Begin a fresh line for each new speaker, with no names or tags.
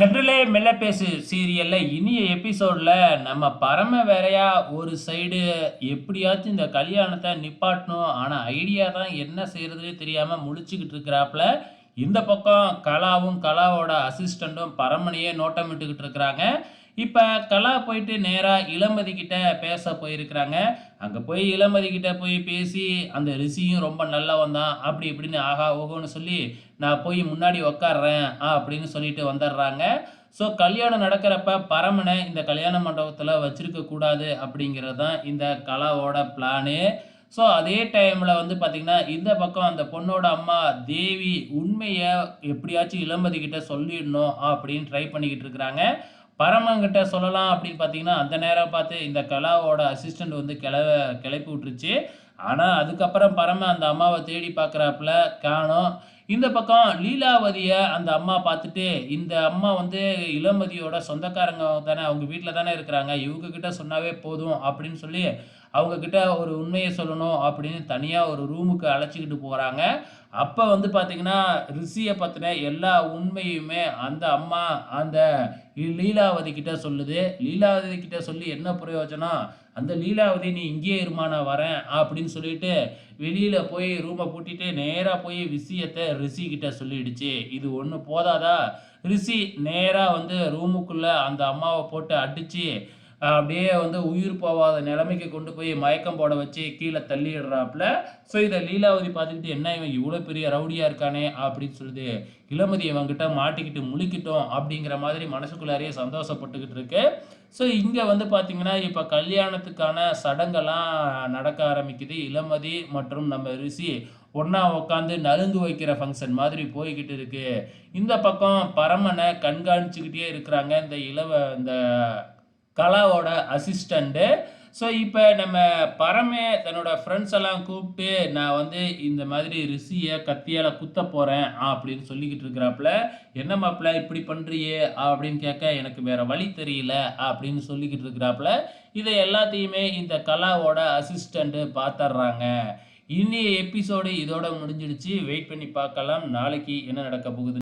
தென்றலே மெல்ல பேசு சீரியல்ல இனிய எபிசோட்ல நம்ம பரம வேறையா ஒரு சைடு எப்படியாச்சும் இந்த கல்யாணத்தை நிப்பாட்டணும். ஆனா ஐடியா தான் என்ன செய்கிறதுனே தெரியாம முழிச்சுக்கிட்டு இருக்கிறாப்புல. இந்த பக்கம் கலாவும் கலாவோட அசிஸ்டண்ட்டும் பரமனையே நோட்டமிட்டுக்கிட்டு இருக்கிறாங்க. இப்போ கலா போயிட்டு நேராக இளமதி கிட்ட பேச போயிருக்கிறாங்க. அங்கே போய் இளமதி கிட்ட போய் பேசி அந்த ரிஷியும் ரொம்ப நல்லவன் தான் அப்படி இப்படின்னு ஆகா ஓகோன்னு சொல்லி நான் போய் முன்னாடி உக்காடுறேன் அப்படின்னு சொல்லிட்டு வந்துடுறாங்க ஸோ கல்யாணம் நடக்கிறப்ப பரமனை இந்த கல்யாண மண்டபத்தில் வச்சிருக்க கூடாது அப்படிங்கிறது தான் இந்த கலாவோட பிளானு. ஸோ அதே டைமில் வந்து பார்த்திங்கன்னா இந்த பக்கம் அந்த பொண்ணோட அம்மா தேவி உண்மையை எப்படியாச்சும் இளமதி கிட்ட சொல்லிடணும் அப்படின்னு ட்ரை பண்ணிக்கிட்டு இருக்கிறாங்க. பரமங்கிட்ட சொல்லலாம் அப்படின்னு பார்த்தீங்கன்னா அந்த நேரம் பார்த்து இந்த கலாவோட அசிஸ்டண்ட் வந்து கிளவ கிளப்பி விட்டுருச்சு. ஆனால் அதுக்கப்புறம் பரம அந்த அம்மாவை தேடி பார்க்குறாப்புல காணும் இந்த பக்கம் லீலாவதியை அந்த அம்மா பார்த்துட்டு இந்த அம்மா வந்து இளமதியோட சொந்தக்காரங்க தானே அவங்க வீட்டில் தானே இருக்கிறாங்க. இவங்க கிட்ட சொன்னாவே போதும் அப்படின்னு சொல்லி அவங்கக்கிட்ட ஒரு உண்மையை சொல்லணும் அப்படின்னு தனியாக ஒரு ரூமுக்கு அழைச்சிக்கிட்டு போகிறாங்க அப்போ வந்து பார்த்தீங்கன்னா ரிஷியை பற்றின எல்லா உண்மையுமே அந்த அம்மா அந்த லீலாவதி கிட்ட சொல்லுது. லீலாவதி கிட்ட சொல்லி என்ன பிரயோஜனம்? அந்த லீலாவதி நீ இங்கேயே இருமா நான் வரேன் அப்படின்னு சொல்லிட்டு வெளியில் போய் ரூமை பூட்டிட்டு நேராக போய் விஷயத்தை ரிஷி கிட்ட சொல்லிடுச்சு. இது ஒன்று போதாதா? ரிஷி நேராக வந்து ரூமுக்குள்ளே அந்த அம்மாவை போட்டு அடித்து அப்படியே வந்து உயிர் போகாத நிலைமைக்கு கொண்டு போய் மயக்கம் போட வச்சு கீழே தள்ளிடுறாப்புல. ஸோ இதை லீலாவதி பார்த்துக்கிட்டு என்ன இவன் இவ்வளோ பெரிய ரவுடியாக இருக்கானே? அப்படின்னு சொல்லுது. இளமதி இவங்கிட்ட மாட்டிக்கிட்டு முழிக்கிட்டோம் அப்படிங்கிற மாதிரி மனசுக்குள்ளாரையே சந்தோஷப்பட்டுக்கிட்டு இருக்கு. ஸோ இங்கே வந்து பார்த்தீங்கன்னா இப்போ கல்யாணத்துக்கான சடங்கெல்லாம் நடக்க ஆரம்பிக்குது. இளமதி மற்றும் நம்ம ரிஷி ஒன்றா உட்காந்து நலுங்கு வைக்கிற ஃபங்க்ஷன் மாதிரி போய்கிட்டு இருக்கு. இந்த பக்கம் பரமனை கண்காணிச்சுக்கிட்டே இருக்கிறாங்க. இந்த இளவ இந்த கலாவோட அசிஸ்டண்ட்டு ஸோ இப்போ நம்ம பரமே தன்னோட ஃப்ரெண்ட்ஸ் எல்லாம் கூப்பிட்டு நான் வந்து இந்த மாதிரி ரிஷியை கத்தியால் குத்த போகிறேன் அப்படின்னு சொல்லிக்கிட்டு இருக்கிறாப்புல என்ன மாப்பிள்ள இப்படி பண்ணுறியே அப்படின்னு கேட்க எனக்கு வேறு வழி தெரியல அப்படின்னு சொல்லிக்கிட்டு இருக்கிறாப்புல இதை எல்லாத்தையுமே இந்த கலாவோட அசிஸ்டண்ட்டு பார்த்துட்றாங்க இனிய எபிசோடு இதோட முடிஞ்சிடுச்சு. வெயிட் பண்ணி பார்க்கலாம். நாளைக்கு என்ன நடக்க போகுது